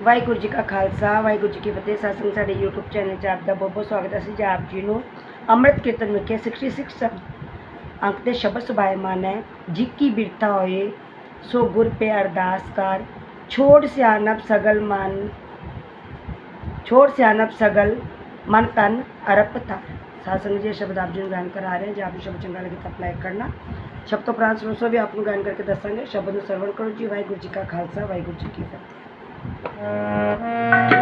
ਵਾਹਿਗੁਰੂ ਜੀ ਕਾ ਖਾਲਸਾ ਵਾਹਿਗੁਰੂ ਜੀ ਕੀ ਫਤਿਹ ਸਾਸੰਗ ਸਾਡੇ YouTube channel 'ਚ ਆਪ ਦਾ ਬਹੁਤ ਬਹੁਤ ਸਵਾਗਤ ਹੈ ਅਸੀਂ ਜੀ ਆਪ ਜੀ ਨੂੰ ਅੰਮ੍ਰਿਤ ਕੀਰਤਨ ਵਿਖੇ 66 ਸਬ- ਅੰਕ ਦੇ ਸ਼ਬਦ ਸੁਭਾਇਮਾਨ ਹੈ ਜੀ ਕੀ ਬਿਰਤਾ ਹੋਏ ਸੋ ਗੁਰ ਪੇ ਅਰਦਾਸ ਕਰ ਛੋੜ ਸਿਆਨਪ ਸਗਲ ਮਨ ਛੋੜ ਸਿਆਨਪ ਸਗਲ ਮਨ ਤਨ ਅਰਪ ਥਾ ਸਾਸੰਗ ਜੀ ਇਹ ਸ਼ਬਦ ਆਪ ਜੀ ਨੂੰ ਗਾਇਨ ਕਰਾ ਰਹੇ ਹਾਂ ਜੇ ਆਪ ਨੂੰ ਸ਼ਬਦ ਚੰਗਾ ਲੱਗੇ ਤਾਂ ਅਪਲਾਈ ਕਰਨਾ ਸ਼ਬਦ ਤੋਂ ਪ੍ਰਾਂਤ ਸੁਣੋ ਵੀ ਆਪ ਨੂੰ ਗਾਇਨ ਕਰਕੇ ਦੱਸਾਂਗੇ ਸ਼ਬਦ ਨੂੰ ਸਰਵਣ ਕਰੋ ਜੀ ਵਾਹਿਗੁਰੂ ਜੀ ਕਾ ਖਾਲਸਾ ਵਾਹਿਗੁਰੂ ਜੀ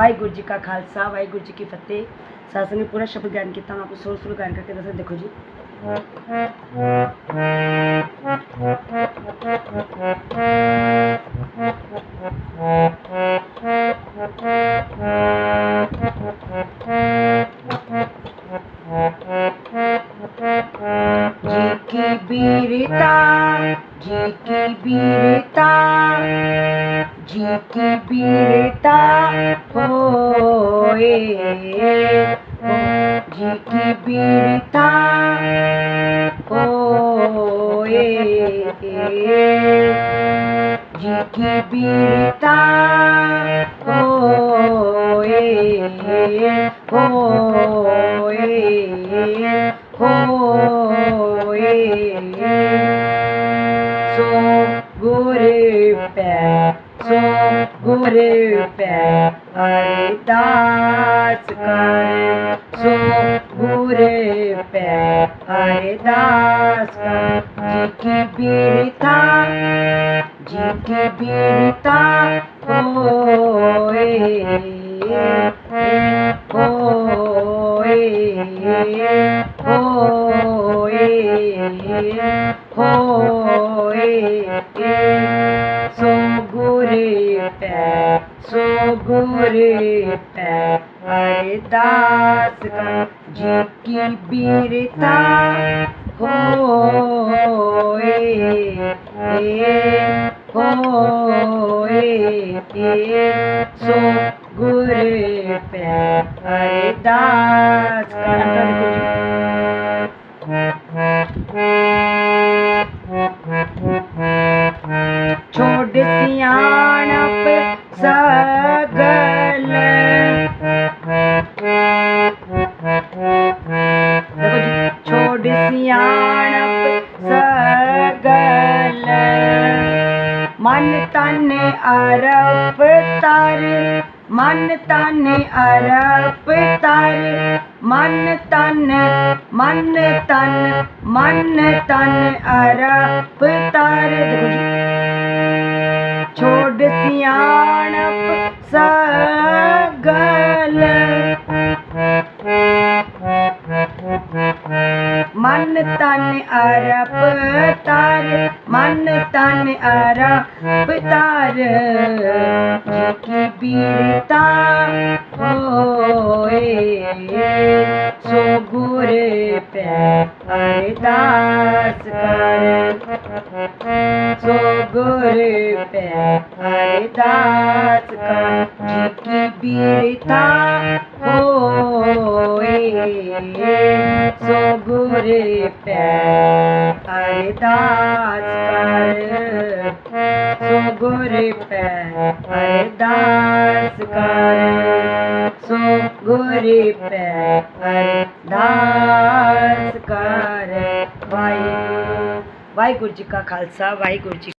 वाहगुरू जी का खालसा, वाहगुरू जी की फतेह। सासन ने पूरा शब्द ज्ञान किया आपको सुर सुर गायन करके दस देखो जी। जी की बीरता जी की बीरता गुरे पै हरिदास कर सो गुरे पै हरिदास कर जी की बीरता जी की बीरता होए होए होए होए सो गुरे पै सो गुरे पै हरिदास का जी की होए होए सो गुरे पै हरिदास छोड़ सियाणप सगल छोड़ सियाणप सगल मन तन अरप तर मन तन अरप तर मन तन मन तन मन तन अरप तर छोड़ सियाणप सगल। मन तन अरप तार, मन तन अरप तार। की बीरता होए, सो गुरे पे। हरिदास कर। सो गुरे पे हरिदास कर की बीरता होए। सो गुरे पे हरिदास कर सो गुरे पे हरिदास कर। ਗੁਰੇ ਪੈ ਅਰਦਾਸ ਕਰ। ਵਾਹਿਗੁਰੂ ਵਾਹਿਗੁਰੂ ਜੀ ਕਾ ਖਾਲਸਾ ਵਾਹਿਗੁਰੂ ਜੀ